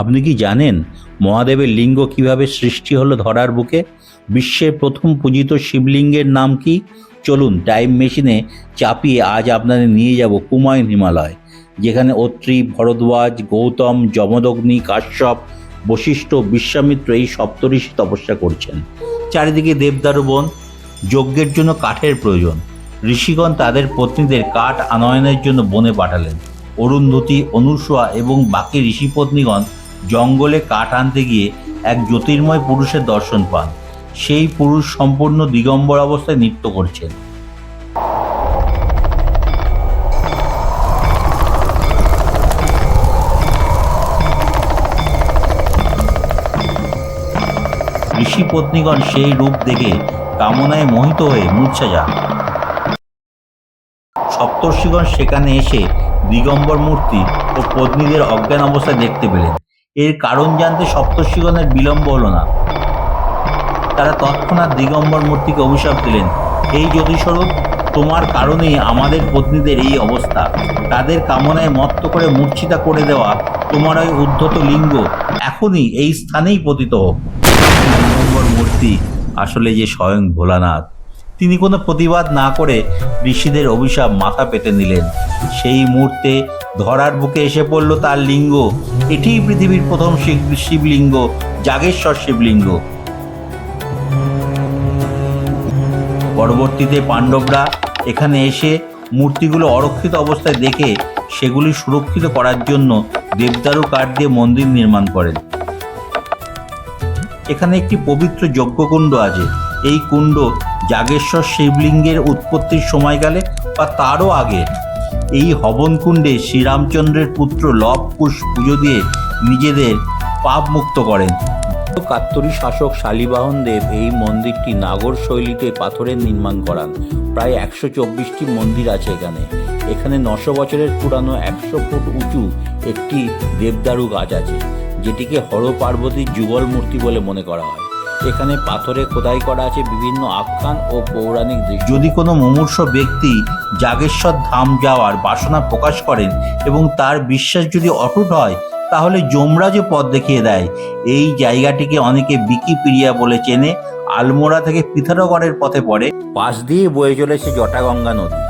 আপনি কি জানেন মহাদেবের লিঙ্গ কীভাবে সৃষ্টি হলো ধরার বুকে? বিশ্বের প্রথম পূজিত শিবলিঙ্গের নাম কি? চলুন টাইম মেশিনে চাপিয়ে আজ আপনাদের নিয়ে যাব কুমায়ুন হিমালয়, যেখানে অত্রি, ভরদ্বাজ, গৌতম, যমদগ্নি, কাশ্যপ, বশিষ্ঠ, বিশ্বামিত্র এই সপ্তঋষি তপস্যা করছেন। চারিদিকে দেবদারু বন, যজ্ঞের জন্য কাঠের প্রয়োজন। ঋষিগণ তাদের পত্নীদের কাঠ আনয়নের জন্য বনে পাঠালেন। অরুন্ধতী অনুসুয়া এবং বাকি ঋষিপত্নীগণ জঙ্গলে কাঠ আনতে গিয়ে এক জ্যোতির্ময় পুরুষের দর্শন পান। সেই পুরুষ সম্পূর্ণ দিগম্বর অবস্থায় নৃত্য করছেন। ঋষি পত্নীগণ সেই রূপ দেখে কামনায় মোহিত হয়ে মূর্ছা যান। সপ্তর্ষিগণ সেখানে এসে দিগম্বর মূর্তি ও পত্নীদের অজ্ঞান অবস্থায় দেখতে পেলেন। এর কারণ জানতে সপ্তর্ষিগণের বিলম্ব হলো না। তারা তৎক্ষণাৎ দিগম্বর মূর্তিকে অভিশাপ দিলেন। এই জ্যোতিস্বরূপ তোমার কারণেই আমাদের পত্নীদের এই অবস্থা। তাদের কামনায় মত্ত করে মূর্ছিতা করে দেওয়া তোমার ওই উদ্ধত লিঙ্গ এখনই এই স্থানেই পতিত হোক। দিগম্বর মূর্তি আসলে যে স্বয়ং ভোলানাথ। তিনি কোনো প্রতিবাদ না করে ঋষিদের অভিশাপ মাথা পেতে নিলেন। সেই মুহূর্তে ধরার বুকে এসে পড়ল তার লিঙ্গ। এটিই পৃথিবীর প্রথম শিব- শিবলিঙ্গ, জাগেশ্বর শিবলিঙ্গ। পরবর্তীতে পাণ্ডবরা এখানে এসে মূর্তিগুলো অরক্ষিত অবস্থায় দেখে সেগুলি সুরক্ষিত করার জন্য দেবদারু কাঠ দিয়ে মন্দির নির্মাণ করেন। এখানে একটি পবিত্র যজ্ঞকুণ্ড আছে। এই কুণ্ড জাগেশ্বর শিবলিঙ্গের উৎপত্তির সময়কালে বা তারও আগে এই হবনকুণ্ডে শ্রীরামচন্দ্রের পুত্র লব কুশ পুজো দিয়ে নিজেদের পাপ মুক্ত করেন। কাত্তরী শাসক শালিবাহন দেব এই মন্দিরটি নাগর শৈলীতে পাথরের নির্মাণ করান। প্রায় একশো চব্বিশটি মন্দির আছে এখানে। এখানে নশো বছরের পুরানো একশো ফুট উঁচু একটি দেবদারু গাছ আছে, যেটিকে হর পার্বতীর যুগল মূর্তি বলে মনে করা হয়। এখানে পাথরে খোদাই করা আছে বিভিন্ন আখ্যান ও পৌরাণিক দৃশ্য। যদি কোনো মুমূর্ষ ব্যক্তি জাগেশ্বর ধাম যাওয়ার বাসনা প্রকাশ করেন এবং তার বিশ্বাস যদি অটুট হয় তাহলে যমরাজও পথ দেখিয়ে দেয়। এই জায়গাটিকে অনেকে বিকিপিডিয়া বলে চেনে। আলমোড়া থেকে পিথারগড়ের পথে পড়ে। পাশ দিয়ে বয়ে চলেছে জটাগঙ্গা নদী।